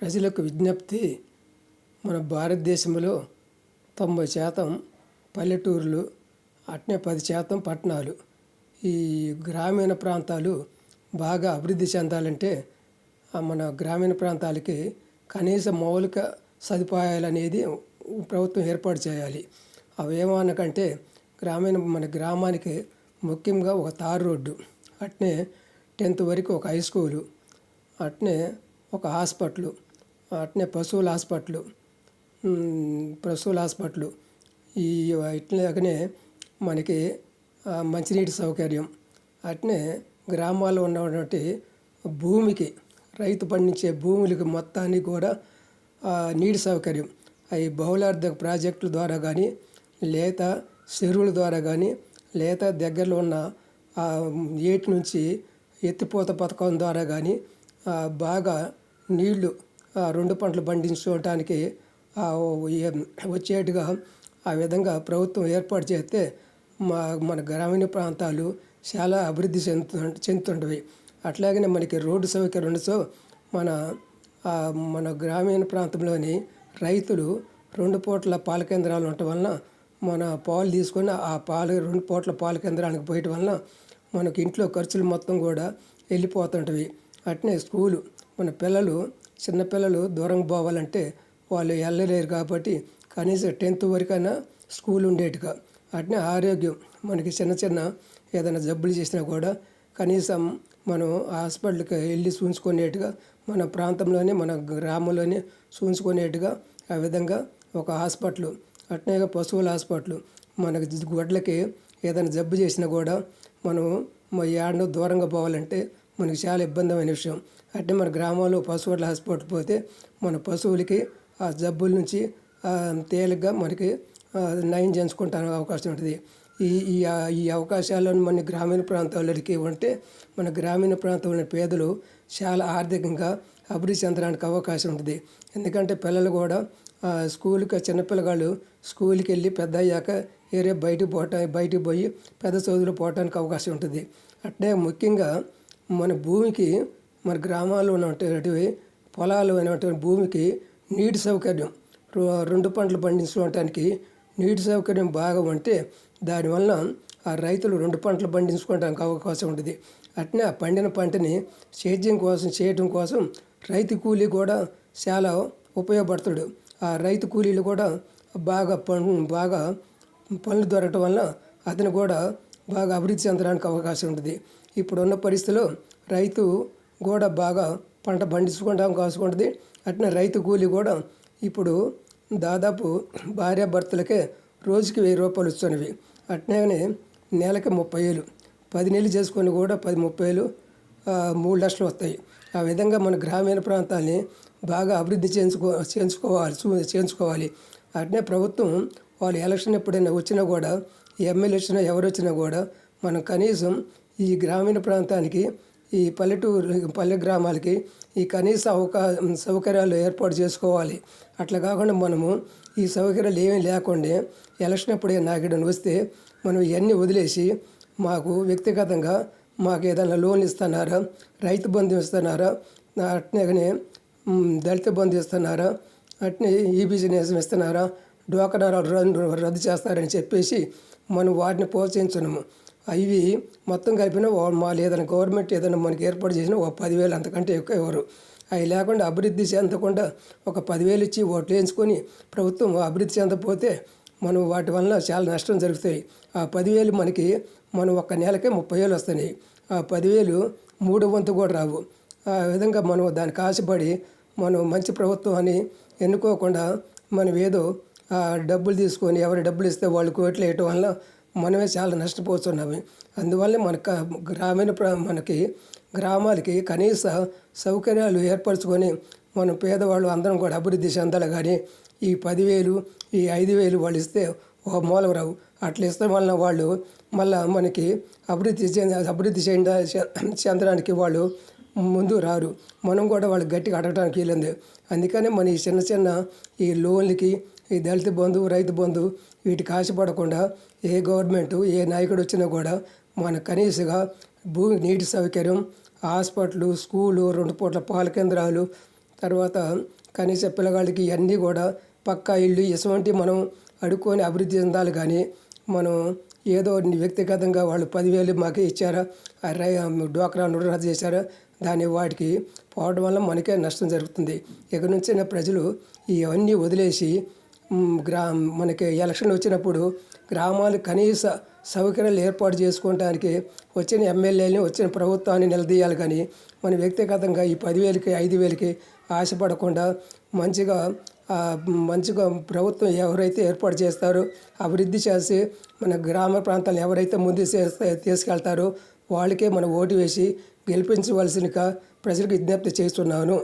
ప్రజలకు విజ్ఞప్తి మన భారతదేశంలో తొంభై శాతం పల్లెటూర్లు అట్నే పది శాతం పట్టణాలు. ఈ గ్రామీణ ప్రాంతాలు బాగా అభివృద్ధి చెందాలంటే మన గ్రామీణ ప్రాంతాలకి కనీస మౌలిక సదుపాయాలు అనేది ప్రభుత్వం ఏర్పాటు చేయాలి. అవి ఏమనకంటే గ్రామీణ మన గ్రామానికి ముఖ్యంగా ఒక తారు రోడ్డు అట్నే టెన్త్ వరకు ఒక హై స్కూలు అట్నే ఒక హాస్పిటల్ అట్నే పశువుల హాస్పిటల్ పశువుల హాస్పిటల్. ఈ ఇట్లాగనే మనకి మంచినీటి సౌకర్యం. అట్నే గ్రామాల్లో ఉన్నటువంటి భూమికి రైతు పండించే భూములకి మొత్తానికి కూడా నీటి సౌకర్యం. అవి బహుళార్థ ప్రాజెక్టుల ద్వారా కానీ లేత చెరువుల ద్వారా కానీ లేత దగ్గరలో ఉన్న ఏటి నుంచి ఎత్తిపోత పథకం ద్వారా కానీ బాగా నీళ్ళు రెండు పంటలు పండించుకోవటానికి వచ్చేట్టుగా ఆ విధంగా ప్రభుత్వం ఏర్పాటు చేస్తే మా మన గ్రామీణ ప్రాంతాలు చాలా అభివృద్ధి చెందుతు చెందుతుంటవి అట్లాగనే మనకి రోడ్డు సౌకర్యం ఉండసో మన మన గ్రామీణ ప్రాంతంలోని రైతులు రెండు పూట్ల పాల కేంద్రాలు ఉండటం వలన మన పాలు తీసుకొని ఆ పాలు రెండు పూట్ల పాల కేంద్రానికి పోయటం వలన మనకి ఇంట్లో ఖర్చులు మొత్తం కూడా వెళ్ళిపోతుంటవి. అట్నే స్కూలు మన పిల్లలు చిన్నపిల్లలు దూరం పోవాలంటే వాళ్ళు వెళ్ళలేరు కాబట్టి కనీసం టెన్త్ వరకైనా స్కూల్ ఉండేట్టుగా. అట్నే ఆరోగ్యం మనకి చిన్న చిన్న ఏదైనా జబ్బులు చేసినా కూడా కనీసం మనం హాస్పిటల్కి వెళ్ళి చూసుకునేట్టుగా మన ప్రాంతంలోనే మన గ్రామంలోనే చూసుకునేట్టుగా ఆ విధంగా ఒక హాస్పిటల్ అట్నే పశువుల హాస్పిటల్ మనకి గొడ్లకి ఏదైనా జబ్బు చేసినా కూడా మనం మా యాడనో దూరంగా పోవాలంటే మనకి చాలా ఇబ్బందమైన విషయం. అంటే మన గ్రామంలో పశువుల హాస్పిటల్ పోతే మన పశువులకి ఆ జబ్బుల నుంచి తేలిగ్గా మనకి నయం చేయించుకుంటానికి అవకాశం ఉంటుంది. ఈ ఈ ఈ అవకాశాలను మన గ్రామీణ ప్రాంతాలకి ఉంటే మన గ్రామీణ ప్రాంతంలోని పేదలు చాలా ఆర్థికంగా అభివృద్ధి చెందడానికి అవకాశం ఉంటుంది. ఎందుకంటే పిల్లలు కూడా స్కూల్కి చిన్నపిల్లగాళ్ళు స్కూల్కి వెళ్ళి పెద్ద అయ్యాక ఏరే బయటికి పోవటం బయటికి పోయి పెద్ద చదువులు పోవటానికి అవకాశం ఉంటుంది. అట్నే ముఖ్యంగా మన భూమికి మన గ్రామాల్లో ఉన్నటువంటి పొలాలు అయినటువంటి భూమికి నీటి సౌకర్యం రెండు పంటలు పండించుకోవటానికి నీటి సౌకర్యం బాగా ఉంటే దానివల్ల ఆ రైతులు రెండు పంటలు పండించుకోవడానికి అవకాశం ఉంటుంది. అట్నే ఆ పండిన పంటని సేద్యం కోసం చేయటం కోసం రైతు కూలీ కూడా చాలా ఉపయోగపడతాడు. ఆ రైతు కూలీలు కూడా బాగా పన్ బాగా పనులు దొరకటం వల్ల అతను కూడా బాగా అభివృద్ధి చెందడానికి అవకాశం ఉంటుంది. ఇప్పుడున్న పరిస్థితిలో రైతు కూడా బాగా పంట పండించుకుంటాం కాసుకుంటుంది. ఉంటుంది అట్నే రైతు కూలి కూడా ఇప్పుడు దాదాపు భార్యాభర్తలకే రోజుకి వెయ్యి రూపాయలు వస్తున్నవి అట్నే నెలకి ముప్పై వేలు పది నెలలు చేసుకొని కూడా పది ముప్పై వేలు మూడు లక్షలు వస్తాయి. ఆ విధంగా మన గ్రామీణ ప్రాంతాల్ని బాగా అభివృద్ధి చేయించుకో చేయించుకోవాలి చూ- చేయించుకోవాలి. అట్నే ప్రభుత్వం వాళ్ళు ఎలక్షన్ ఎప్పుడైనా వచ్చినా కూడా ఎమ్మెల్యే వచ్చినా ఎవరు వచ్చినా కూడా మనం కనీసం ఈ గ్రామీణ ప్రాంతానికి ఈ పల్లెటూరు పల్లె గ్రామాలకి ఈ కనీస అవకా సౌకర్యాలు ఏర్పాటు చేసుకోవాలి. అట్లా కాకుండా మనము ఈ సౌకర్యాలు ఏమీ లేకుండా ఎలక్షన్ అప్పుడే నాగడని వస్తే మనం ఇవన్నీ వదిలేసి మాకు వ్యక్తిగతంగా మాకు ఏదైనా లోన్ ఇస్తున్నారా రైతు బంధు ఇస్తున్నారా అట్నే దళిత బంధు ఇస్తున్నారా అట్నే ఈ బిజినెస్ ఇస్తున్నారా డోకరా రద్దు రద్దు చేస్తారని చెప్పేసి మనం వాటిని ప్రోత్సహించడము అవి మొత్తం కలిపిన మాలు ఏదైనా గవర్నమెంట్ ఏదైనా మనకి ఏర్పాటు చేసిన ఒక పదివేలు అంతకంటే ఎక్కువ ఇవ్వరు అవి లేకుండా అభివృద్ధి చెందకుండా ఒక పదివేలు ఇచ్చి ఓట్లు వేయించుకొని ప్రభుత్వం అభివృద్ధి చెందకపోతే మనం వాటి వల్ల చాలా నష్టం జరుగుతాయి. ఆ పదివేలు మనకి మనం ఒక్క నెలకే ముప్పై వేలు వస్తున్నాయి. ఆ పదివేలు మూడు వంతు కూడా రావు. ఆ విధంగా మనం దానికి ఆశపడి మనం మంచి ప్రభుత్వం అని ఎన్నుకోకుండా మనం ఏదో డబ్బులు తీసుకొని ఎవరి డబ్బులు ఇస్తే వాళ్ళు కోట్లు వేయటం వల్ల మనమే చాలా నష్టపోతున్నాము. అందువల్ల మన గ్రామీణ ప్రా- మనకి గ్రామాలకి కనీస సౌకర్యాలు ఏర్పరచుకొని మనం పేదవాళ్ళు అందరం కూడా అభివృద్ధి చెందాలి. కానీ ఈ పదివేలు ఈ ఐదు వేలు వాళ్ళు ఇస్తే ఒక మూలం రావు అట్లా ఇస్తే వలన వాళ్ళు మళ్ళా మనకి అభివృద్ధి చెంద అభివృద్ధి చెంద చెందడానికి వాళ్ళు ముందు రారు. మనం కూడా వాళ్ళు గట్టిగా అడగడానికి వీలుంది. అందుకనే మన ఈ చిన్న చిన్న ఈ లోన్లకి ఈ దళిత బంధు రైతు బంధు వీటికి ఆశపడకుండా ఏ గవర్నమెంట్ ఏ నాయకుడు వచ్చినా కూడా మన కనీసగా భూమి నీటి సౌకర్యం హాస్పిటల్ స్కూలు రెండు పూట్ల పాల కేంద్రాలు తర్వాత కనీస పిల్లగాళ్ళకి ఇవన్నీ కూడా పక్కా ఇల్లు ఇటువంటి మనం అడుక్కొని అభివృద్ధి చెందాలి కానీ మనం ఏదో వ్యక్తిగతంగా వాళ్ళు పదివేలు మాకే ఇచ్చారా రై డోక్రా రద్దు చేశారా దాని వాటికి పోవడం వల్ల మనకే నష్టం జరుగుతుంది. ఇక నుంచి ప్రజలు ఇవన్నీ వదిలేసి గ్రా మనకి ఎలక్షన్ వచ్చినప్పుడు గ్రామాలు కనీస సౌకర్యాలు ఏర్పాటు చేసుకోవడానికి వచ్చిన ఎమ్మెల్యేని వచ్చిన ప్రభుత్వాన్ని నిలదీయాలి. కానీ మన వ్యక్తిగతంగా ఈ పదివేలకి ఐదు వేలకి ఆశపడకుండా మంచిగా మంచిగా ప్రభుత్వం ఎవరైతే ఏర్పాటు చేస్తారో అభివృద్ధి చేసి మన గ్రామ ప్రాంతాలను ఎవరైతే ముందు తీసుకెళ్తారో వాళ్ళకే మనం ఓటు వేసి గెలిపించవలసిన ప్రజలకు విజ్ఞప్తి చేస్తున్నాను.